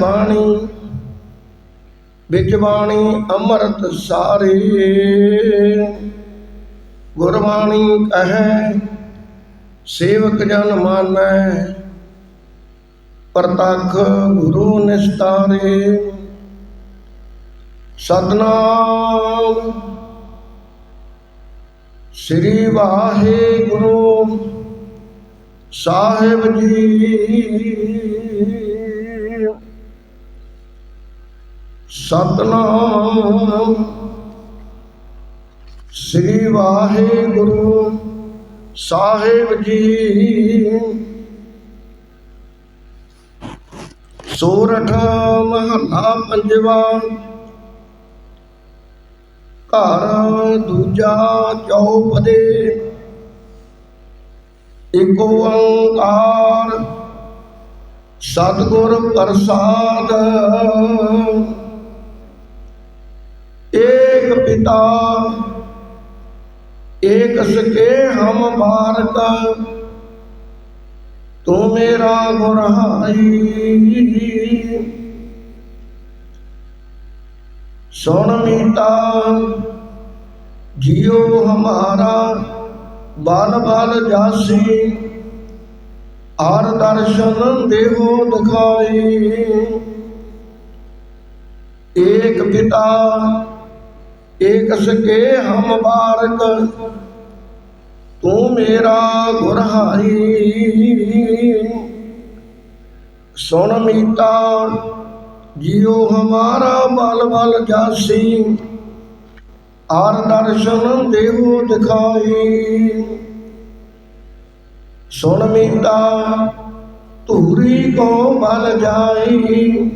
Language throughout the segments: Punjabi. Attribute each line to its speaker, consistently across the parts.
Speaker 1: ਬਾਣੀ, ਵਿੱਚ ਬਾਣੀ ਅੰਮ੍ਰਿਤ ਸਾਰੇ। ਗੁਰਬਾਣੀ ਕਹੈ, ਸੇਵਕ ਜਨ ਮਾਨੈ, ਪ੍ਰਤੱਖ ਗੁਰੂ ਨਿਸਤਾਰੇ। ਸਤਨਾਮ ਸ੍ਰੀ ਵਾਹਿਗੁਰੂ ਸਾਹਿਬ ਜੀ। ਸਤਨਾਮ। ਸ੍ਰੀ ਵਾਹਿਗੁਰੂ ਸਾਹਿਬ ਜੀ। ਸੋਰਠ ਮਹੱਲਾ ਪੰਜਵਾ। ਘਰ ਦੂਜਾ ਚੌਪਦੇ। ਏਕ ਓੰਕਾਰ, ਸਤਿਗੁਰ ਪ੍ਰਸਾਦ। ਏਕ ਪਿਤਾ ਏਕ ਸਕੇ ਹਮ ਬਾਰਕ ਤੂੰ ਮੇਰਾ ਗੁਰਹਾਈ। ਸੁਣ ਮੀਤਾ, ਜਿਉ ਹਮਾਰਾ, ਬਲ ਬਲ ਜਾਸੀ। ਹਰ ਦਰਸ਼ਨ ਦੇਹੋ ਦਿਖਾਈ। ਏਕ ਪਿਤਾ ਏਕ ਸਕੇ ਹਮ ਬਾਰਕ, ਤੂੰ ਮੇਰਾ ਗੁਰਹਾਈ ਸੁਣ ਮੀਤਾ, ਜਿਉ ਹਮਾਰਾ ਬਲ ਬਲ ਜਾਸੀ, ਹਰ ਦਰਸ਼ਨ ਦੇਹੋ ਦਿਖਾਈ। ਸੁਣ ਮੀਤਾ, ਧੂਰੀ ਕੋ ਬਲ ਜਾਈ।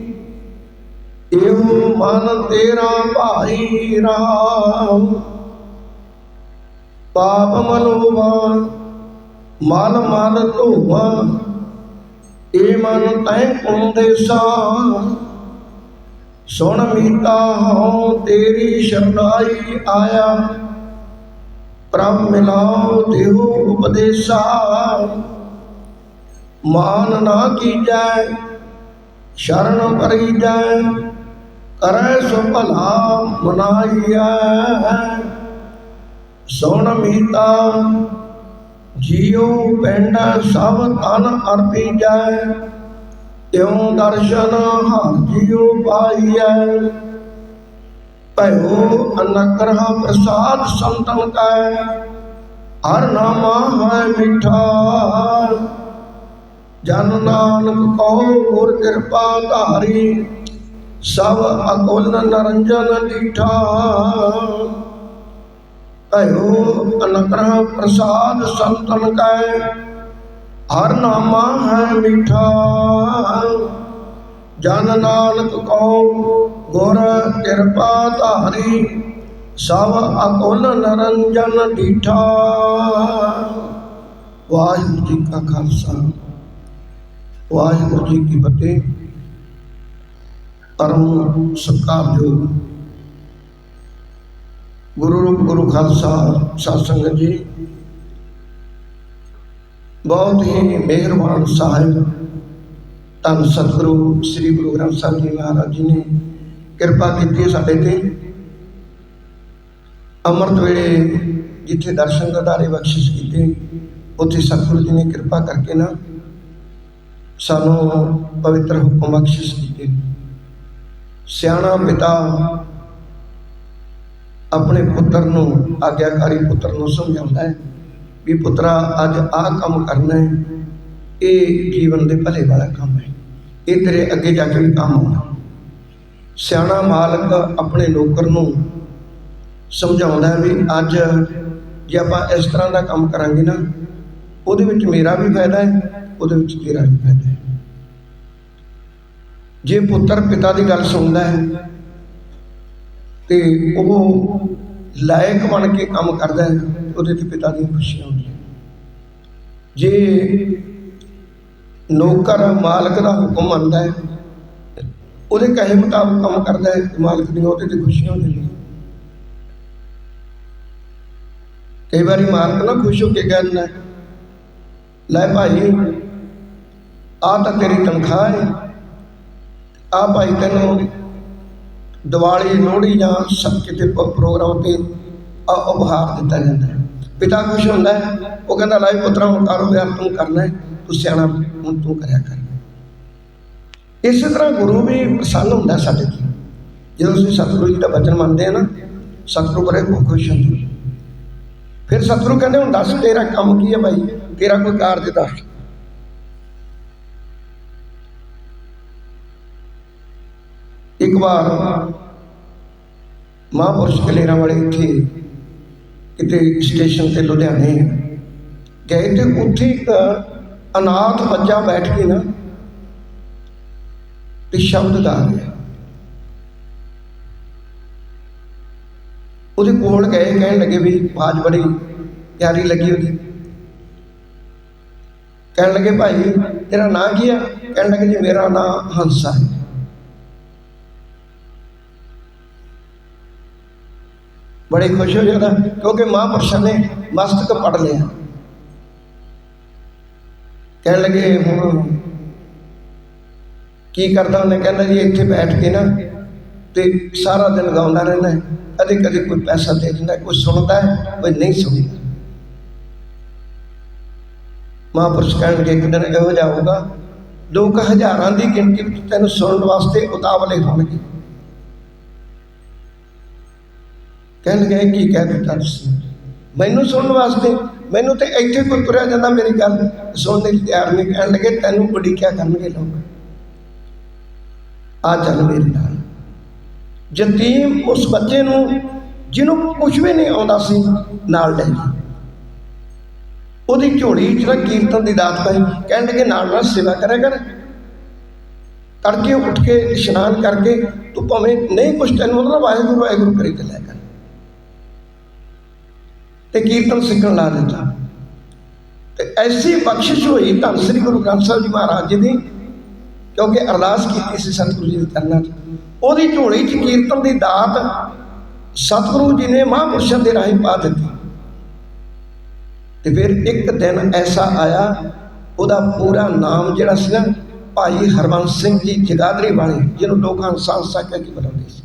Speaker 1: ਇਹੋ ਮਨ ਤੇਰਾ ਭਾਈ ਰਾਮ। ਪਾਪ ਮਨੋਵਾ ਮਨ ਮਨ ਧੋਵਾ ਏ ਮਨ ਤੈ ਕੁੰਦੇਸਾ ਸੁਣ ਮੀਤਾ, ਹਉ ਤੇਰੀ ਸ਼ਰਨਾਈ ਆਇਆ। ਪ੍ਰਭ ਮਿਲਾਓ ਦੇਹੋ ਉਪਦੇਸਾ। ਮਾਨ ਨਾ ਕੀਜੈ, ਸ਼ਰਨ ਪਰੀਜੈ ਕਰੈ ਸੋ ਭਲਾ ਮਨਾਈਐ। ਸੁਣ ਮੀਤਾ, ਜੀਉ ਪਿੰਡ ਸਭ ਤਨ ਅਰਪੀਜੈ। ਤਿਉ ਦਰਸ਼ਨ ਹਰ ਜੀਉ ਪਾਈਐ। ਭਇਓ ਅਨਕਰਹ ਪ੍ਰਸਾਦ ਸੰਤਨ ਕੈ। ਹਰ ਨਾਮਾ ਹੈ ਮਿਠਾ। ਜਨ ਨਾਨਕ ਕਹੋ ਗੁਰ ਕਿਰਪਾ ਧਾਰੀ। ਸਭ ਅਕੁਲ ਨਰੰਜਨ ਡੀਠਾ ਭਇਓ ਅਨਕਰਹ ਪ੍ਰਸਾਦ ਸੰਤਨ ਕੈ, ਹਰ ਨਾਮਾ ਹੈ ਮਿਠਾ। ਜਨ ਨਾਨਕ ਕਹੋ ਗੁਰ ਕਿਰਪਾ ਧਾਰੀ, ਸਭ ਅਕੁਲ ਨਰੰਜਨ ਡੀਠਾ ਵਾਹਿਗੁਰੂ ਜੀ ਕਾ ਖਾਲਸਾ, ਵਾਹਿਗੁਰੂ ਜੀ ਕੀ ਫਤਿਹ। ਪਰਮ ਸਤਿਕਾਰਯੋਗ ਗੁਰੂ ਰੂਪ ਗੁਰੂ ਖਾਲਸਾ ਸਾਧ ਸੰਗਤ ਜੀ, ਬਹੁਤ ਹੀ ਮਿਹਰਬਾਨ ਸਾਹਿਬ, ਧੰਨ ਸਤਿਗੁਰੂ ਸ੍ਰੀ ਗੁਰੂ ਗ੍ਰੰਥ ਸਾਹਿਬ ਜੀ ਮਹਾਰਾਜ ਜੀ ਨੇ ਕਿਰਪਾ ਕੀਤੀ ਸਾਡੇ ਤੇ। ਅੰਮ੍ਰਿਤ ਵੇਲੇ ਜਿੱਥੇ ਦਰਸ਼ਨ ਦਿਦਾਰੇ ਬਖਸ਼ਿਸ਼ ਕੀਤੇ, ਉੱਥੇ ਸਤਿਗੁਰੂ ਜੀ ਨੇ ਕਿਰਪਾ ਕਰਕੇ ਨਾ ਸਾਨੂੰ ਪਵਿੱਤਰ ਹੁਕਮ ਬਖਸ਼ਿਸ਼ ਕੀਤੇ। ਸਿਆਣਾ ਪਿਤਾ ਆਪਣੇ ਪੁੱਤਰ ਨੂੰ, ਆਗਿਆਕਾਰੀ ਪੁੱਤਰ ਨੂੰ ਸਮਝਾਉਂਦਾ ਹੈ ਵੀ ਪੁੱਤਰਾ, ਅੱਜ ਆਹ ਕੰਮ ਕਰਨਾ ਹੈ। ਇਹ ਜੀਵਨ ਦੇ ਭਲੇ ਵਾਲਾ ਕੰਮ ਹੈ। ਇਹ ਤੇਰੇ ਅੱਗੇ ਜਾ ਕੇ ਵੀ ਕੰਮ ਆਉਣਾ। ਸਿਆਣਾ ਮਾਲਕ ਆਪਣੇ ਨੌਕਰ ਨੂੰ ਸਮਝਾਉਂਦਾ ਵੀ ਅੱਜ ਜੇ ਆਪਾਂ ਇਸ ਤਰ੍ਹਾਂ ਦਾ ਕੰਮ ਕਰਾਂਗੇ ਨਾ, ਉਹਦੇ ਵਿੱਚ ਮੇਰਾ ਵੀ ਫਾਇਦਾ ਹੈ, ਉਹਦੇ ਵਿੱਚ ਤੇਰਾ ਵੀ ਫਾਇਦਾ ਹੈ। ਜੇ ਪੁੱਤਰ ਪਿਤਾ ਦੀ ਗੱਲ ਸੁਣਦਾ ਹੈ, ਤੇ ਉਹ ਲਾਇਕ ਬਣ ਕੇ ਕੰਮ ਕਰਦਾ ਹੈ, ਉਹਦੇ ਤੇ ਪਿਤਾ ਦੀਆਂ ਖੁਸ਼ੀਆਂ ਹੁੰਦੀ ਜੇ ਨੌਕਰ ਮਾਲਕ ਦਾ ਹੁਕਮ ਮੰਨਦਾ ਹੈ, ਉਹਦੇ ਕਹੇ ਮੁਤਾਬਕ ਕੰਮ ਕਰਦਾ ਹੈ ਮਾਲਕ ਦੀਆਂ ਉਹਦੇ ਤੇ ਖੁਸ਼ੀਆਂ ਹੁੰਦੀ ਕਈ ਵਾਰੀ ਮਾਲਕ ਨਾ ਖੁਸ਼ ਹੋ ਕੇ ਕਹਿੰਦਾ ਲੈ ਭਾਈ ਆ ਤਾਂ ਤੇਰੀ ਤਨਖਾਹ ਹੈ ਆ ਭਾਈ ਤੈਨੂੰ ਦੀਵਾਲੀ, ਲੋਹੜੀ ਜਾਂ ਸਭ ਕਿਤੇ ਪ੍ਰੋਗਰਾਮ ਤੇ ਉਪਹਾਰ ਦਿੱਤਾ ਜਾਂਦਾ ਹੈ। ਪਿਤਾ ਖੁਸ਼ ਹੁੰਦਾ ਹੈ, ਉਹ ਕਹਿੰਦਾ ਲਾਈ ਪੁੱਤਰਾ, ਹੁਣ ਕਾਰੋਬਾਰ ਤੂੰ ਕਰਨਾ ਤੂੰ ਸਿਆਣਾ, ਹੁਣ ਤੂੰ ਕਰਿਆ ਕਰ। ਇਸੇ ਤਰ੍ਹਾਂ ਗੁਰੂ ਵੀ ਪ੍ਰਸੰਨ ਹੁੰਦਾ ਸਾਡੇ ਤੇ। ਜਦੋਂ ਅਸੀਂ ਸਤਿਗੁਰੂ ਜੀ ਦਾ ਬਚਨ ਮੰਨਦੇ ਆ ਨਾ, ਸਤਿਗੁਰੂ ਬੜੇ ਬਹੁਤ ਖੁਸ਼ ਹੁੰਦੇ ਫਿਰ ਸਤਿਗੁਰੂ ਕਹਿੰਦੇ, ਹੁਣ ਦੱਸ ਤੇਰਾ ਕੰਮ ਕੀ ਹੈ ਭਾਈ? ਤੇਰਾ ਕੋਈ ਕਾਰਜ ਦੱਸ। ਇੱਕ ਵਾਰ ਮਹਾਂਪੁਰਸ਼ ਕਲੇਰਾਂ ਵਾਲੇ ਇੱਥੇ ਕਿਤੇ ਸਟੇਸ਼ਨ ਤੇ ਲੁਧਿਆਣੇ ਗਏ ਤੇ ਉੱਥੇ ਇੱਕ ਅਨਾਥ ਬੱਚਾ ਬੈਠ ਕੇ ਨਾ ਤੇ ਸ਼ਬਦ ਗਾ ਗਿਆ ਉਹਦੇ ਕੋਲ ਗਏ, ਕਹਿਣ ਲੱਗੇ ਵੀ ਆਵਾਜ਼ ਬੜੀ ਪਿਆਰੀ ਲੱਗੀ ਉਹਦੀ। ਕਹਿਣ ਲੱਗੇ, ਭਾਈ, ਤੇਰਾ ਨਾਂ ਕੀ ਆ? ਕਹਿਣ ਲੱਗੇ, ਜੀ, ਮੇਰਾ ਨਾਂ ਹੰਸਾ ਹੈ ਬੜੇ ਖੁਸ਼ ਹੋ ਜਾਂਦਾ, ਕਿਉਂਕਿ ਮਹਾਂਪੁਰਸ਼ਾਂ ਨੇ ਮਸਤਕ ਪੜ ਲਿਆ। ਕਹਿਣ ਲੱਗੇ, ਹੁਣ ਕੀ ਕਰਦਾ ਉਹਨੇ? ਕਹਿੰਦਾ ਜੀ, ਇੱਥੇ ਬੈਠ ਕੇ ਨਾ ਤੇ ਸਾਰਾ ਦਿਨ ਗਾਉਂਦਾ ਰਹਿੰਦਾ ਕਦੇ ਕਦੇ ਕੋਈ ਪੈਸਾ ਦੇ ਦਿੰਦਾ ਕੋਈ ਸੁਣਦਾ ਹੈ, ਕੋਈ ਨਹੀਂ ਸੁਣਦਾ। ਮਹਾਂਪੁਰਸ਼ ਕਹਿਣਗੇ ਲੱਗੇ ਇੱਕ ਦਿਨ ਇਹੋ ਜਿਹਾ ਹੋਊਗਾ ਲੋਕ ਹਜ਼ਾਰਾਂ ਦੀ ਗਿਣਤੀ ਵਿੱਚ ਤੈਨੂੰ ਸੁਣਨ ਵਾਸਤੇ ਉਤਾਵਲੇ ਹੋਣਗੇ। ਕਹਿਣ ਲੱਗੇ ਕੀ ਕਹਿ ਦਿੱਤਾ ਤੁਸੀਂ? ਮੈਨੂੰ ਸੁਣਨ ਵਾਸਤੇ, ਮੈਨੂੰ ਤੇ ਇੱਥੇ ਕੋਈ ਤੁਰਿਆ ਜਾਂਦਾ, ਮੇਰੀ ਗੱਲ ਸੁਣਨ ਲਈ ਤਿਆਰ ਨਹੀਂ ਕਹਿਣ ਲੱਗੇ, ਤੈਨੂੰ ਉਡੀਕਿਆ ਕਰਨਗੇ ਲੋਕ। ਆ ਚੱਲ ਮੇਰੇ ਨਾਲ। ਯਤੀਮ ਉਸ ਬੱਚੇ ਨੂੰ, ਜਿਹਨੂੰ ਕੁਝ ਵੀ ਨਹੀਂ ਆਉਂਦਾ ਸੀ, ਨਾਲ ਲੈ ਗਿਆ ਉਹਦੀ ਝੋਲੀ ਚ ਨਾ ਕੀਰਤਨ ਦੀ ਦਾਤ ਪਾਈ, ਕਹਿਣ ਲੱਗੇ, ਨਾਲ ਨਾਲ ਸੇਵਾ ਕਰਿਆ ਕਰ। ਤੜਕੇ ਉੱਠ ਕੇ ਇਸ਼ਨਾਨ ਕਰਕੇ, ਤੂੰ ਭਾਵੇਂ ਨਹੀਂ ਕੁਛ ਤੈਨੂੰ ਉਹਦਾ ਵਾਹਿਗੁਰੂ ਵਾਹਿਗੁਰੂ ਕਰੀ ਤੇ ਲੈ ਕਰ। ਤੇ ਕੀਰਤਨ ਸਿੱਖਣ ਲਾ ਦਿੱਤਾ। ਤੇ ਐਸੀ ਬਖਸ਼ਿਸ਼ ਹੋਈ ਧੰਨ ਸ੍ਰੀ ਗੁਰੂ ਗ੍ਰੰਥ ਸਾਹਿਬ ਜੀ ਮਹਾਰਾਜ ਜੀ ਦੀ, ਕਿਉਂਕਿ ਅਰਦਾਸ ਕੀਤੀ ਸੀ ਸਤਿਗੁਰੂ ਜੀ ਦੇ ਚਰਨਾਂ 'ਚ। ਉਹਦੀ ਝੋਲੀ 'ਚ ਕੀਰਤਨ ਦੀ ਦਾਤ ਸਤਿਗੁਰੂ ਜੀ ਨੇ ਮਹਾਂਪੁਰਸ਼ਾਂ ਦੇ ਰਾਹੀਂ ਪਾ ਦਿੱਤੀ। ਤੇ ਫਿਰ ਇੱਕ ਦਿਨ ਐਸਾ ਆਇਆ, ਉਹਦਾ ਪੂਰਾ ਨਾਮ ਜਿਹੜਾ ਸੀ ਨਾ ਭਾਈ ਹਰਵੰਸ ਸਿੰਘ ਜੀ ਜਗਾਦਰੀ ਵਾਲੇ, ਜਿਹਨੂੰ ਲੋਕਾਂ ਸੰਸਾ ਕਹਿ ਕੇ ਬੁਲਾਉਂਦੇ ਸੀ।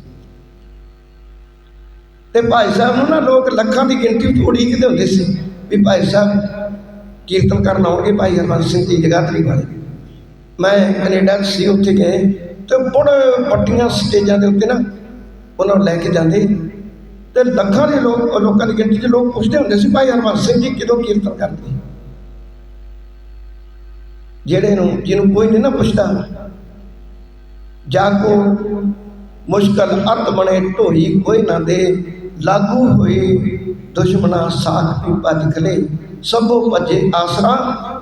Speaker 1: ਤੇ ਭਾਈ ਸਾਹਿਬ ਨੂੰ ਨਾ ਲੋਕ ਲੱਖਾਂ ਦੀ ਗਿਣਤੀ ਵਿੱਚ ਉਡੀਕਦੇ ਹੁੰਦੇ ਸੀ ਵੀ ਭਾਈ ਸਾਹਿਬ ਕੀਰਤਨ ਕਰਨ ਆਉਣਗੇ ਭਾਈ ਹਰਵੰਸ ਸਿੰਘ ਜੀ ਜਗਾਤਰੀ ਵਾਲੇ। ਮੈਂ ਕੈਨੇਡਾ 'ਚ ਸੀ, ਉੱਥੇ ਗਏ ਤੇ ਬੜੇ ਵੱਡੀਆਂ ਸਟੇਜਾਂ ਦੇ ਉੱਤੇ ਨਾ ਉਹਨਾਂ ਨੂੰ ਲੈ ਕੇ ਜਾਂਦੇ। ਤੇ ਲੱਖਾਂ ਦੇ ਲੋਕ, ਲੋਕਾਂ ਦੀ ਗਿਣਤੀ 'ਚ ਲੋਕ ਪੁੱਛਦੇ ਹੁੰਦੇ ਸੀ, ਭਾਈ ਹਰਵੰਸ ਸਿੰਘ ਜੀ ਕਿਦੋਂ ਕੀਰਤਨ ਕਰਦੇ? ਜਿਹੜੇ ਨੂੰ, ਜਿਹਨੂੰ ਕੋਈ ਨਹੀਂ ਨਾ ਪੁੱਛਦਾ, ਜਾ ਕੋ ਮੁਸ਼ਕਲ ਅਤ ਬਣੇ ਢੋਈ ਕੋਈ ਨਾ ਦੇ। ਲਾਗੂ ਹੋਏ ਦੁਸ਼ਮਣਾ ਸਾਖ ਪੀ ਭਜ ਖਲੇ। ਸਭੋ ਭਜੇ ਆਸਰਾ,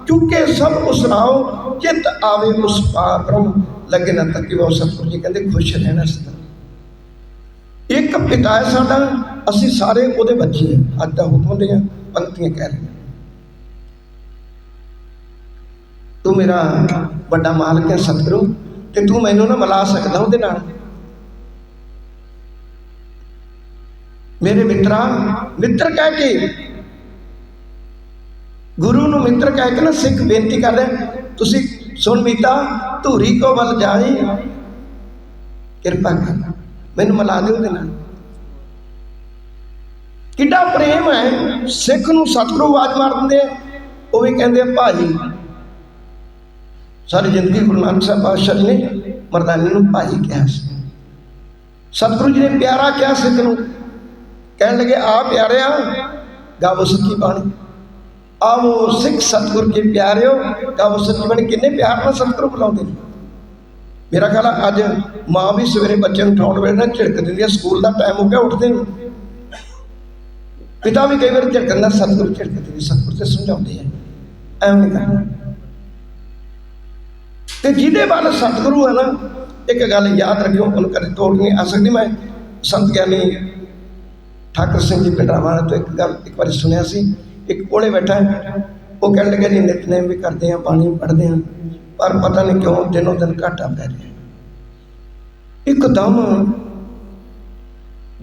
Speaker 1: ਚੁੱਕੇ ਸਭ ਉਸਰਾਓ, ਚਿਤ ਆਵੇ ਉਸ ਪਾਰ ਬ੍ਰਹਮ ਲੱਗੇ ਨਾ ਤੱਕੀ ਉਹ ਸਤਿਗੁਰੂ ਜੀ ਕਹਿੰਦੇ ਖੁਸ਼ ਰਹਿਣਾ ਸਦਾ ਇੱਕ ਪਿਤਾ ਹੈ ਸਾਡਾ, ਅਸੀਂ ਸਾਰੇ ਉਹਦੇ ਬੱਚੇ ਹਾਂ। ਅੱਜ ਦਾ ਹੁਕਮ ਦੀਆਂ ਪੰਕਤੀਆਂ ਕਹਿ ਰਹੇ ਤੂੰ ਮੇਰਾ ਵੱਡਾ ਮਾਲਕ ਹੈ, ਸਤਿਗੁਰੂ। ਤੇ ਤੂੰ ਮੈਨੂੰ ਨਾ ਮਿਲਾ ਸਕਦਾ ਉਹਦੇ ਨਾਲ। ਮੇਰੇ ਮਿੱਤਰਾ, ਮਿੱਤਰ ਕਹਿ ਕੇ। ਗੁਰੂ ਨੂੰ ਮਿੱਤਰ ਕਹਿ ਕੇ ਨਾ ਸਿੱਖ ਬੇਨਤੀ ਕਰ ਰਿਹਾ ਤੁਸੀਂ ਸੁਣ ਮੀਤਾ, ਧੂਰੀ ਕੋ ਵੱਲ ਜਾਈ ਕਿਰਪਾ ਕਰ, ਮੈਨੂੰ ਮਿਲਾ ਦੇ ਉਹਦੇ ਨਾਲ। ਕਿੱਡਾ ਪ੍ਰੇਮ ਹੈ, ਸਿੱਖ ਨੂੰ ਸਤਿਗੁਰੂ ਆਵਾਜ਼ ਮਾਰ ਦਿੰਦੇ ਆ। ਉਹ ਵੀ ਕਹਿੰਦੇ ਆ, ਭਾਈ ਸਾਰੀ ਜ਼ਿੰਦਗੀ ਗੁਰੂ ਨਾਨਕ ਸਾਹਿਬ ਪਾਤਸ਼ਾਹ ਜੀ ਨੇ ਮਰਦਾਨੀ ਨੂੰ ਭਾਈ ਕਿਹਾ ਸੀ। ਸਤਿਗੁਰੂ ਜੀ ਨੇ ਪਿਆਰਾ ਕਿਹਾ ਸਿੱਖ ਨੂੰ ਕਹਿਣ ਲੱਗੇ ਆ ਪਿਆਰਿਆ, ਗਾਵੋ ਸੱਚੀ ਬਾਣੀ। ਆਵੋ ਸਿੱਖ ਸਤਿਗੁਰ ਕੇ ਪਿਆਰਿਓ, ਗਾਵੋ ਸੱਚੀ ਬਾਣੀ। ਕਿੰਨੇ ਪਿਆਰ ਨਾਲ ਸਤਿਗੁਰੂ ਬੁਲਾਉਂਦੇ ਨੇ। ਮੇਰਾ ਖਿਆਲ ਆ, ਅੱਜ ਮਾਂ ਵੀ ਸਵੇਰੇ ਬੱਚੇ ਨੂੰ ਉਠਾਉਣ ਵੇਲੇ ਨਾ ਝਿੜਕ ਦਿੰਦੀ ਆ, ਸਕੂਲ ਦਾ ਟਾਈਮ ਹੋ ਗਿਆ, ਉੱਠਦੇ ਨੇ। ਪਿਤਾ ਵੀ ਕਈ ਵਾਰ ਝਿੜਕਣ ਦਾ ਸਤਿਗੁਰ ਝਿੜਕਦੇ ਨੇ ਸਤਿਗੁਰ ਤੇ ਸਮਝਾਉਂਦੇ ਆ। ਐਵੇਂ ਕਰਨਾ ਤੇ ਜਿਹਦੇ ਵੱਲ ਸਤਿਗੁਰੂ ਹੈ ਨਾ, ਇੱਕ ਗੱਲ ਯਾਦ ਰੱਖਿਓ, ਉਹਨੂੰ ਕਦੇ ਤੋੜ ਨਹੀਂ ਆ ਸਕਦੀ ਮੈਂ, ਸੰਤ ਗਿਆਨੀ ਠਾਕੁਰ ਸਿੰਘ ਜੀ ਪਿੰਡਰਾਵਾਂ ਤੋਂ ਇੱਕ ਗੱਲ ਇੱਕ ਵਾਰੀ ਸੁਣਿਆ ਸੀ ਇੱਕ ਕੋਲੇ ਬੈਠਾ ਉਹ ਕਹਿਣ ਲੱਗਾ ਜੀ ਨਿਤਨੇਮ ਵੀ ਕਰਦੇ ਆ ਪਾਣੀ ਵੀ ਪੜ੍ਹਦੇ ਆ ਪਰ ਪਤਾ ਨਹੀਂ ਕਿਉਂ ਦਿਨੋਂ ਦਿਨ ਘਾਟਾ ਪੈ ਰਿਹਾ ਇੱਕਦਮ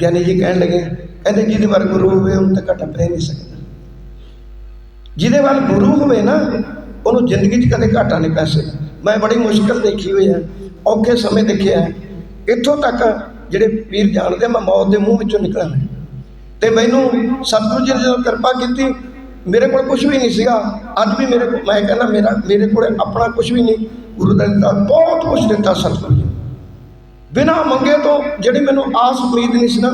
Speaker 1: ਗਿਆਨੀ ਜੀ ਕਹਿਣ ਲੱਗੇ ਕਹਿੰਦੇ ਜਿਹਦੇ ਵੱਲ ਗੁਰੂ ਹੋਵੇ ਉਹਨੂੰ ਤਾਂ ਘਾਟਾ ਪੈ ਨਹੀਂ ਸਕਦਾ। ਜਿਹਦੇ ਵੱਲ ਗੁਰੂ ਹੋਵੇ ਨਾ ਉਹਨੂੰ ਜ਼ਿੰਦਗੀ 'ਚ ਕਦੇ ਘਾਟਾ ਨਹੀਂ ਪੈ ਸਕਦਾ। ਮੈਂ ਬੜੀ ਮੁਸ਼ਕਲ ਦੇਖੀ ਹੋਈ ਹੈ ਔਖੇ ਸਮੇਂ ਦੇਖਿਆ ਇੱਥੋਂ ਤੱਕ ਜਿਹੜੇ ਵੀਰ ਜਾਣਦੇ ਆ, ਮੈਂ ਮੌਤ ਦੇ ਮੂੰਹ ਵਿੱਚੋਂ ਨਿਕਲਿਆ ਮੈਂ ਤੇ ਮੈਨੂੰ ਸਤਿਗੁਰੂ ਜੀ ਨੇ ਜਦੋਂ ਕਿਰਪਾ ਕੀਤੀ, ਮੇਰੇ ਕੋਲ ਕੁਝ ਵੀ ਨਹੀਂ ਸੀਗਾ। ਅੱਜ ਵੀ ਮੇਰੇ ਕੋਲ ਮੈਂ ਕਹਿੰਦਾ, ਮੇਰਾ ਮੇਰੇ ਕੋਲ ਆਪਣਾ ਕੁਝ ਵੀ ਨਹੀਂ। ਗੁਰੂ ਦਾ ਦਿੱਤਾ, ਬਹੁਤ ਕੁਝ ਦਿੱਤਾ ਸਤਿਗੁਰੂ ਜੀ ਬਿਨਾ ਮੰਗੇ ਤੋਂ ਜਿਹੜੀ ਮੈਨੂੰ ਆਸ ਉਮੀਦ ਨਹੀਂ ਸੀ ਨਾ,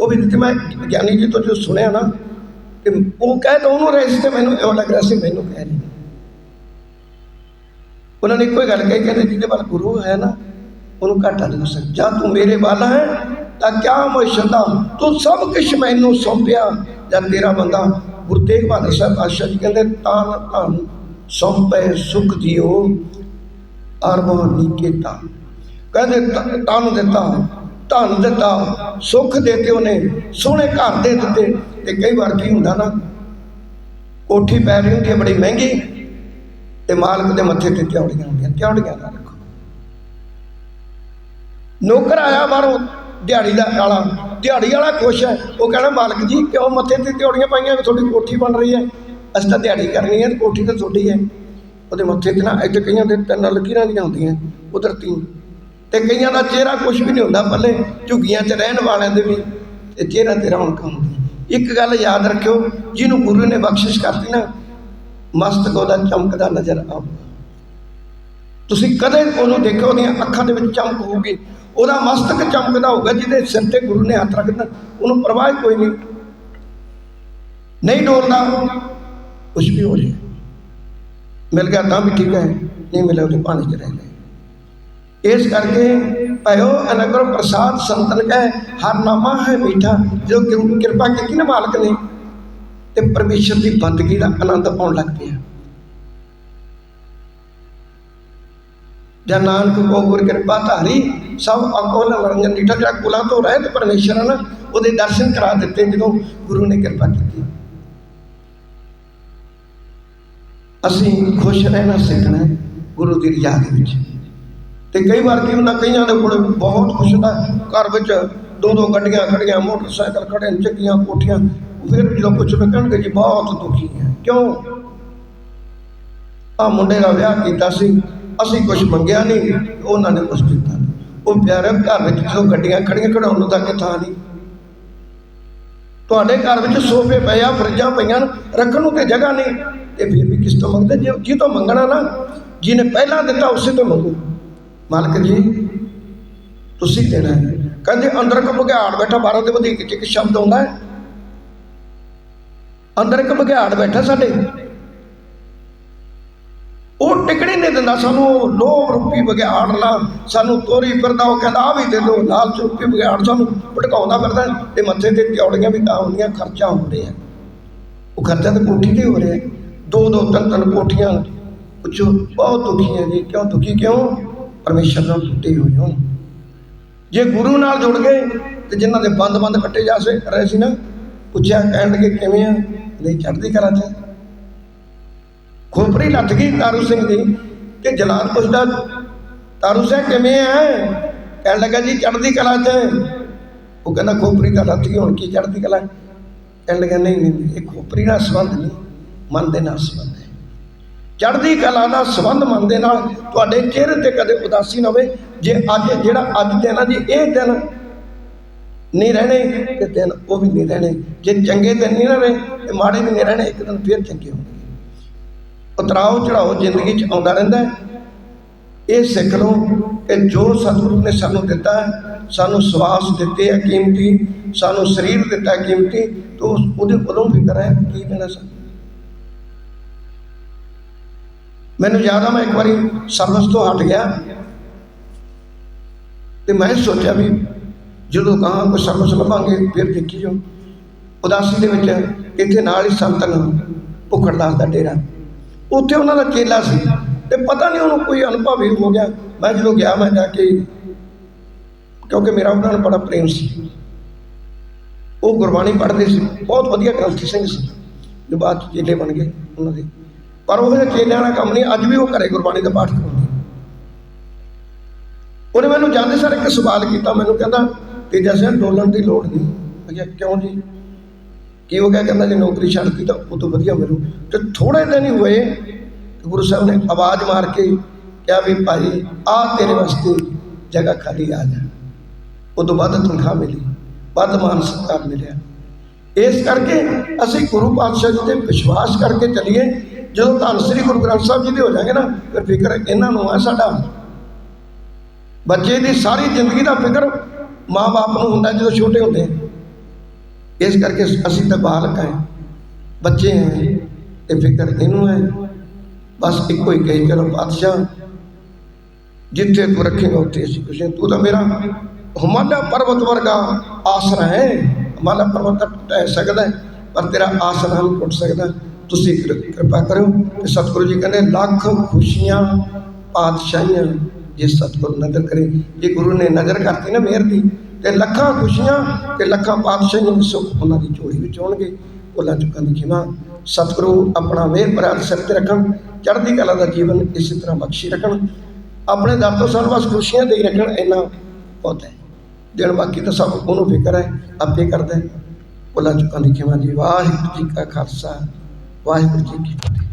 Speaker 1: ਉਹ ਵੀ ਦਿੱਤੀ। ਮੈਂ ਗਿਆਨੀ ਜੀ ਤੋਂ ਜੋ ਸੁਣਿਆ ਨਾ ਕਿ ਉਹ ਕਹਿ ਤਾਂ ਉਹਨੂੰ ਰਹੇ ਸੀ ਤੇ ਮੈਨੂੰ ਇਹ ਲੱਗ ਰਿਹਾ ਸੀ, ਮੈਨੂੰ ਕਹਿ ਰਹੀ ਉਹਨਾਂ ਨੇ ਇੱਕੋ ਹੀ ਗੱਲ ਕਹੀ, ਕਹਿੰਦੇ, ਜਿਹਦੇ ਵੱਲ ਗੁਰੂ ਹੈ ਨਾ, ਉਹਨੂੰ ਘਾਟਾ ਨਹੀਂ ਹੋ ਸਕਦਾ। ਜਾਂ ਤੂੰ ਮੇਰੇ ਵੱਲ ਹੈ ਤਾਂ ਕਿਆ ਮੁਸ਼ੰਦਾ ਤੂੰ ਸਭ ਕੁਝ ਮੈਨੂੰ ਸੌਂਪਿਆ। ਜਦ ਤੇਰਾ ਬੰਦਾ ਗੁਰੂ ਤੇਗ ਬਹਾਦਰ ਸਾਹਿਬ ਪਾਤਸ਼ਾਹ ਜੀ ਕਹਿੰਦੇ ਤਾਨ ਧਨ ਸੌਂਪੇ, ਸੁਖ ਦਿਓ ਅਰਬੋ ਨਿਕੇਤਾ ਕਹਿੰਦੇ ਤਨ ਦਿੱਤਾ, ਧਨ ਦਿੱਤਾ, ਸੁੱਖ ਦਿੱਤੇ ਉਹਨੇ, ਸੋਹਣੇ ਘਰ ਦੇ ਦਿੱਤੇ। ਤੇ ਕਈ ਵਾਰ ਕੀ ਹੁੰਦਾ ਨਾ, ਕੋਠੀ ਪੈ ਰਹੀ ਹੁੰਦੀ ਹੈ, ਬੜੀ ਮਹਿੰਗੀ, ਤੇ ਮਾਲਕ ਦੇ ਮੱਥੇ ਤੇ ਤਿਉੜੀਆਂ ਹੁੰਦੀਆਂ ਤਿਉੜੀਆਂ ਨਾ ਰੱਖੋ। ਨੌਕਰ ਆਇਆ ਬਾਹਰੋਂ ਦਿਹਾੜੀ ਦਾ ਕਾਲਾ ਦਿਹਾੜੀ ਵਾਲਾ ਖੁਸ਼ ਹੈ। ਉਹ ਕਹਿੰਦਾ, ਮਾਲਕ ਜੀ, ਕਿਉਂ ਮੱਥੇ ਤੇ ਦਿਹਾੜੀਆਂ ਪਾਈਆਂ ਤੁਹਾਡੀ ਕੋਠੀ ਬਣ ਰਹੀ ਹੈ? ਅਸੀਂ ਤਾਂ ਦਿਹਾੜੀ ਕਰਨੀ ਹੈ ਤੇ ਕੋਠੀ ਤਾਂ ਤੁਹਾਡੀ ਹੈ। ਉਹਦੇ ਮੱਥੇ ਤੇ ਨਾ, ਇੱਥੇ ਕਈਆਂ ਦੇ ਤਿੰਨ ਲਕੀਰਾਂ ਦੀਆਂ ਹੁੰਦੀਆਂ ਕੁਦਰਤੀ ਤੇ ਕਈਆਂ ਦਾ ਚਿਹਰਾ ਕੁਝ ਵੀ ਨਹੀਂ ਹੁੰਦਾ ਪੱਲੇ, ਝੁੱਗੀਆਂ 'ਚ ਰਹਿਣ ਵਾਲਿਆਂ ਦੇ ਵੀ। ਤੇ ਚਿਹਰਾ ਤੇ ਰੌਣਕ ਹੁੰਦੀ ਇੱਕ ਗੱਲ ਯਾਦ ਰੱਖਿਓ, ਜਿਹਨੂੰ ਗੁਰੂ ਨੇ ਬਖਸ਼ਿਸ਼ ਕਰਤੀ ਨਾ, ਮਸਤਕ ਉਹਦਾ ਚਮਕਦਾ ਨਜ਼ਰ ਆਊਗਾ। ਤੁਸੀਂ ਕਦੇ ਉਹਨੂੰ ਦੇਖੋ ਉਹਦੀਆਂ ਅੱਖਾਂ ਦੇ ਵਿੱਚ ਚਮਕ ਹੋਊਗੀ। ਉਹਦਾ ਮਸਤਕ ਚਮਕਦਾ ਹੋਊਗਾ, ਜਿਹਦੇ ਸਿਰ ਤੇ ਗੁਰੂ ਨੇ ਹੱਥ ਰੱਖ ਦਿੱਤਾ ਉਹਨੂੰ ਪਰਵਾਹ ਕੋਈ ਨਹੀਂ। ਨਹੀਂ ਡੋਲਦਾ ਕੁਝ ਵੀ ਹੋ ਜੇ। ਮਿਲ ਗਿਆ ਤਾਂ ਵੀ ਠੀਕ ਹੈ, ਨਹੀਂ ਮਿਲਿਆ ਉਹਦੇ ਪਾਣੀ 'ਚ ਰਹਿ ਗਏ। ਇਸ ਕਰਕੇ ਭਇਓ ਅਨਗਰ ਪ੍ਰਸਾਦ ਸੰਤਨ ਕੈ ਹਰ ਨਾਮਾ ਹੈ ਬੈਠਾ ਜੋ ਕਿਰਪਾ ਕੀਤੀ ਨਾ ਮਾਲਕ ਨੇ, ਤੇ ਪਰਮੇਸ਼ਰ ਦੀ ਬੰਦਗੀ ਦਾ ਆਨੰਦ ਪਾਉਣ ਲੱਗ ਪਿਆ। ਜਨ ਨਾਨਕ ਕੋ ਗੁਰ ਕਿਰਪਾ ਧਾਰੀ, ਸਭ ਅਕੋਲ ਨਰੰਜਨ ਡੀਠਾ ਜਿਹੜਾ ਕੁਲਾਂ ਤੋਂ ਰਹਿਤ ਪਰਮੇਸ਼ਰ ਹੈ ਉਹਦੇ ਦਰਸ਼ਨ ਕਰਾ ਦਿੱਤੇ ਜਦੋਂ ਗੁਰੂ ਨੇ ਕਿਰਪਾ ਕੀਤੀ। ਅਸੀਂ ਖੁਸ਼ ਰਹਿਣਾ, ਸਿੱਖਣਾ ਗੁਰੂ ਦੀ ਰਜ਼ਾ ਦੇ ਵਿੱਚ। ਤੇ ਕਈ ਵਾਰ ਕੀ ਹੁੰਦਾ, ਕਈਆਂ ਦੇ ਕੋਲ ਬਹੁਤ ਖੁਸ਼ ਹੁੰਦਾ, ਘਰ ਵਿੱਚ ਦੋ ਦੋ ਗੱਡੀਆਂ ਖੜੀਆਂ ਮੋਟਰਸਾਈਕਲ ਖੜੇ ਨੇ ਚੱਕੀਆਂ, ਕੋਠੀਆਂ, ਫਿਰ ਜਦੋਂ ਕੁਝ ਕਹਿਣਗੇ ਜੀ ਬਹੁਤ ਦੁਖੀ ਹੈ। ਕਿਉਂ? ਆ ਮੁੰਡੇ ਦਾ ਵਿਆਹ ਕੀਤਾ ਸੀ ਅਸੀਂ ਕੁਝ ਮੰਗਿਆ ਨਹੀਂ, ਉਹਨਾਂ ਨੇ ਕੁਝ ਦਿੱਤਾ ਉਹ ਪਿਆਰੇ ਘਰ ਵਿੱਚ ਜਦੋਂ ਗੱਡੀਆਂ ਖੜੀਆਂ ਖੜਾਉਣ ਨੂੰ ਤਾਂ ਥਾਂ ਨਹੀਂ। ਤੁਹਾਡੇ ਘਰ ਵਿੱਚ ਸੋਫੇ ਪਏ ਆ, ਫਰਿੱਜਾਂ ਪਈਆਂ ਰੱਖਣ ਨੂੰ ਤੇ ਜਗ੍ਹਾ ਨਹੀਂ। ਤੇ ਫਿਰ ਵੀ ਕਿਸ ਤੋਂ ਮੰਗਦੇ, ਜੇ ਜੀ ਤੋਂ ਮੰਗਣਾ ਨਾ, ਜਿਹਨੇ ਪਹਿਲਾਂ ਦਿੱਤਾ ਉਸੇ ਤੋਂ ਮੰਗੋ। ਮਾਲਕ ਜੀ, ਤੁਸੀਂ ਦੇਣਾ ਕਹਿੰਦੇ ਅੰਦਰ ਇੱਕ ਬਘਿਆੜ ਬੈਠਾ ਬਾਰਾਂ ਦੇ ਵਧੇਕ ਚ ਇੱਕ ਸ਼ਬਦ ਆਉਂਦਾ ਹੈ। ਅੰਦਰ ਇੱਕ ਬਘਿਆੜ ਬੈਠਾ ਸਾਡੇ। ਉਹ ਟਿਕੜੀ ਨਹੀਂ ਦਿੰਦਾ, ਸਾਨੂੰ ਲੋਭ ਰੂਪੀ ਬਘਿਆੜ ਨਾਲ ਸਾਨੂੰ ਤੋਰੀ ਫਿਰਦਾ, ਉਹ ਕਹਿੰਦਾ ਆ ਵੀ ਦੇ ਦਿਓ, ਲਾਲਚ ਰੂਪੀ ਬਘਿਆੜ ਸਾਨੂੰ ਭਟਕਾਉਂਦਾ ਫਿਰਦਾ, ਤੇ ਮੱਥੇ ਤੇ ਤਿਉੜੀਆਂ ਵੀ ਤਾਂ ਹੁੰਦੀਆਂ, ਖਰਚਾ ਹੋ ਰਿਹਾ। ਉਹ ਖਰਚਾ ਤਾਂ ਕੋਠੀ ਤੇ ਹੋ ਰਿਹਾ। ਦੋ ਦੋ ਤਿੰਨ ਤਿੰਨ ਕੋਠੀਆਂ। ਪੁੱਛੋ, ਬਹੁਤ ਦੁਖੀ ਹੈ ਜੀ। ਕਿਉਂ ਦੁਖੀ? ਕਿਉਂ? ਪਰਮੇਸ਼ਰ ਨਾਲ ਟੁੱਟੇ ਹੋਏ ਹੋ। ਜੇ ਗੁਰੂ ਨਾਲ ਜੁੜ ਗਏ, ਤੇ ਜਿਨ੍ਹਾਂ ਦੇ ਬੰਦ ਬੰਦ ਕੱਟੇ ਜਾ ਸੇ ਰਹੇ ਸੀ ਨਾ, ਪੁੱਛਿਆ, ਕਹਿਣ ਲੱਗੇ, ਕਿਵੇਂ ਆ? ਨਹੀਂ, ਚੜ੍ਹਦੀ ਕਲਾ ਚ ਖੋਪਰੀ ਲੱਥ ਗਈ ਤਾਰੂ ਸਿੰਘ ਦੀ ਤੇ ਜਲਾਲ ਪੁੱਛਦਾ, ਤਾਰੂ ਸਿੰਘ ਕਿਵੇਂ ਆ ਕਹਿਣ ਲੱਗਾ, ਜੀ ਚੜ੍ਹਦੀ ਕਲਾ ਚ ਉਹ ਕਹਿੰਦਾ ਖੋਪਰੀ ਤਾਂ ਲੱਥ ਗਈ, ਹੁਣ ਕੀ ਚੜ੍ਹਦੀ ਕਲਾ? ਕਹਿਣ ਲੱਗਾ, ਨਹੀਂ ਨਹੀਂ ਇਹ ਖੋਪਰੀ ਨਾਲ ਸੰਬੰਧ ਨਹੀਂ, ਮਨ ਦੇ ਨਾਲ ਸੰਬੰਧ ਹੈ। ਚੜ੍ਹਦੀ ਕਲਾ ਦਾ ਸੰਬੰਧ ਮਨ ਦੇ ਨਾਲ, ਤੁਹਾਡੇ ਚਿਹਰੇ ਤੇ ਕਦੇ ਉਦਾਸੀ ਨਾ ਹੋਵੇ। ਜੇ ਅੱਜ, ਜਿਹੜਾ ਅੱਜ ਦਿਨ ਆ ਜੀ, ਇਹ ਦਿਨ ਨਹੀਂ ਰਹਿਣੇ, ਤੇ ਦਿਨ ਉਹ ਵੀ ਨਹੀਂ ਰਹਿਣੇ। ਜੇ ਚੰਗੇ ਦਿਨ ਨਹੀਂ ਰਹਿਣੇ ਰਹੇ, ਤੇ ਮਾੜੇ ਵੀ ਨਹੀਂ ਰਹਿਣੇ, ਇੱਕ ਦਿਨ ਫਿਰ ਚੰਗੇ ਹੋਣਗੇ। ਉਤਰਾਓ ਚੜਾਓ ਜ਼ਿੰਦਗੀ 'ਚ ਆਉਂਦਾ ਰਹਿੰਦਾ ਇਹ ਸਿੱਖ ਲਓ ਕਿ ਜੋ ਸਤਿਗੁਰੂ ਨੇ ਸਾਨੂੰ ਦਿੱਤਾ ਹੈ, ਸਾਨੂੰ ਸਵਾਸ ਦਿੱਤੇ ਹੈ ਕੀਮਤੀ, ਸਾਨੂੰ ਸਰੀਰ ਦਿੱਤਾ ਕੀਮਤੀ, ਤੋ ਉਹਦੇ ਕੋਲੋਂ ਫਿਕਰ ਹੈ ਕੀ ਦੇਣਾ ਸਾਨੂੰ? ਮੈਨੂੰ ਯਾਦ ਆ, ਮੈਂ ਇੱਕ ਵਾਰੀ ਸਰਵਿਸ ਤੋਂ ਹਟ ਗਿਆ ਤੇ ਮੈਂ ਸੋਚਿਆ ਵੀ ਜਦੋਂ ਕਹਾਂ ਕੋਈ ਸਰਵਿਸ ਲਵਾਂਗੇ ਫਿਰ ਦੇਖੀ ਜਾਓ। ਉਦਾਸੀ ਦੇ ਵਿੱਚ ਇੱਥੇ ਨਾਲ ਹੀ ਸੰਤਨ ਭੁੱਖੜਦਾਸ ਦਾ ਡੇਰਾ। ਉੱਥੇ ਉਹਨਾਂ ਦਾ ਚੇਲਾ ਸੀ ਤੇ ਪਤਾ ਨਹੀਂ ਉਹਨੂੰ ਕੋਈ ਅਨੁਭਵ ਹੀ ਹੋ ਗਿਆ। ਮੈਂ ਜਦੋਂ ਗਿਆ, ਮੈਂ ਜਾ ਕੇ ਕਿਉਂਕਿ ਮੇਰਾ ਉਹਨਾਂ ਨਾਲ ਬੜਾ ਪ੍ਰੇਮ ਸੀ। ਉਹ ਗੁਰਬਾਣੀ ਪੜ੍ਹਦੇ ਸੀ। ਬਹੁਤ ਵਧੀਆ ਗ੍ਰੰਥੀ ਸਿੰਘ ਸੀ। ਜੋ ਬਾਅਦ 'ਚ ਚੇਲੇ ਬਣ ਗਏ ਉਹਨਾਂ ਦੇ। ਪਰ ਉਹ ਚੇਲਿਆਂ ਵਾਲਾ ਕੰਮ ਨਹੀਂ, ਅੱਜ ਵੀ ਉਹ ਘਰੇ ਗੁਰਬਾਣੀ ਦਾ ਪਾਠ ਕਰਾਉਂਦੇ ਉਹਨੇ ਮੈਨੂੰ ਜਾਂਦੇ ਸਰ ਇੱਕ ਸਵਾਲ ਕੀਤਾ। ਮੈਨੂੰ ਕਹਿੰਦਾ, ਤੇਜਾ ਸਿੰਘ ਡੋਲਣ ਦੀ ਲੋੜ ਨਹੀਂ। ਮੈਂ ਕਿਹਾ, ਕਿਉਂ ਜੀ? ਕੀ ਹੋ ਗਿਆ ਕਹਿੰਦਾ, ਜੇ ਨੌਕਰੀ ਛੱਡਤੀ ਤਾਂ ਉਹ ਤੋਂ ਵਧੀਆ ਮਿਲੂ। ਤੇ ਥੋੜੇ ਦਿਨ ਹੀ ਹੋਏ ਗੁਰੂ ਸਾਹਿਬ ਨੇ ਆਵਾਜ਼ ਮਾਰ ਕੇ ਕਿਹਾ ਵੀ ਭਾਈ, ਆ ਤੇਰੇ ਵਾਸਤੇ ਜਗ੍ਹਾ ਖਾਲੀ ਆ ਜਾ। ਉਦੋਂ ਵੱਧ ਤਨਖਾਹ ਮਿਲੀ, ਵੱਧ ਮਾਨ ਸਤਿਕਾਰ ਮਿਲਿਆ। ਇਸ ਕਰਕੇ ਅਸੀਂ ਗੁਰੂ ਪਾਤਸ਼ਾਹ ਜੀ ਤੇ ਵਿਸ਼ਵਾਸ ਕਰਕੇ ਚੱਲੀਏ। ਜਦੋਂ ਧੰਨ ਸ੍ਰੀ ਗੁਰੂ ਗ੍ਰੰਥ ਸਾਹਿਬ ਜੀ ਦੇ ਹੋ ਜਾਗੇ ਨਾ, ਫਿਰ ਫਿਕਰ ਇਹਨਾਂ ਨੂੰ ਆ ਸਾਡਾ। ਬੱਚੇ ਦੀ ਸਾਰੀ ਜ਼ਿੰਦਗੀ ਦਾ ਫਿਕਰ ਮਾਂ-ਬਾਪ ਨੂੰ ਹੁੰਦਾ ਜਦੋਂ ਛੋਟੇ ਹੁੰਦੇ। ਆ। ਇਸ ਕਰਕੇ ਅਸੀਂ ਤਾਂ ਬਾਲਕ ਹੈ। ਬੱਚੇ ਹੈ ਇਹ ਫਿਕਰ ਇਹਨੂੰ ਹੈ। ਬਸ ਇੱਕੋ ਹੀ ਕਹੀ ਚਲੋ ਪਾਤਸ਼ਾਹ ਜਿੱਥੇ ਤੂੰ ਰੱਖੇਗਾ ਉੱਥੇ ਅਸੀਂ ਖੁਸ਼ ਹਾਂ। ਤੂੰ ਤਾਂ ਮੇਰਾ ਹਿਮਾਲਿਆ ਪਰਬਤ ਵਰਗਾ ਆਸਰਾ ਹੈ। ਹਿਮਾਲਿਆ ਪਰਬਤ ਤਾਂ ਟੁੱਟ ਸਕਦਾ ਹੈ, ਪਰ ਤੇਰਾ ਆਸਰਾ ਨਹੀਂ ਟੁੱਟ ਸਕਦਾ ਤੁਸੀਂ ਕਿਰ- ਕਿਰਪਾ ਕਰੋ ਕਿ ਸਤਿਗੁਰੂ ਜੀ ਕਹਿੰਦੇ ਲੱਖ ਖੁਸ਼ੀਆਂ ਪਾਤਸ਼ਾਹੀਆਂ ਜੇ ਸਤਿਗੁਰੂ ਨਜ਼ਰ ਕਰੇ। ਜੇ ਗੁਰੂ ਨੇ ਨਜ਼ਰ ਕਰਤੀ ਨਾ ਮਿਹਰ ਦੀ ਤੇ ਲੱਖਾਂ ਖੁਸ਼ੀਆਂ ਤੇ ਲੱਖਾਂ ਪਾਤਸ਼ਾਹੀਆਂ ਦੇ ਉਹਨਾਂ ਦੀ ਝੋਲੀ ਵਿੱਚ ਆਉਣਗੇ। ਭੁੱਲਾਂ ਚੁੱਕਾਂ ਦੀ ਖਿਮਾ। ਸਤਿਗੁਰੂ ਆਪਣਾ ਮਿਹਰ ਭਰਿਆ ਸਿਰ ਤੇ ਰੱਖਣ, ਚੜ੍ਹਦੀ ਕਲਾ ਦਾ ਜੀਵਨ ਇਸੇ ਤਰ੍ਹਾਂ ਬਖਸ਼ੀ ਰੱਖਣ। ਆਪਣੇ ਦਰ ਤੋਂ ਸਾਨੂੰ ਬਸ ਖੁਸ਼ੀਆਂ ਦੇ ਹੀ ਰੱਖਣ, ਇੰਨਾ ਬਹੁਤ ਹੈ। ਦਿਨ ਬਾਕੀ ਤਾਂ ਸਭ ਉਹਨੂੰ ਫਿਕਰ ਹੈ, ਆਪੇ ਕਰਦਾ ਹੈ। ਭੁੱਲਾਂ ਚੁੱਕਾਂ ਦੀ ਖਿਮਾ ਜੀ। ਵਾਹਿਗੁਰੂ ਜੀ ਕਾ ਖਾਲਸਾ, ਵਾਹਿਗੁਰੂ ਜੀ ਕੀ ਫਤਿਹ।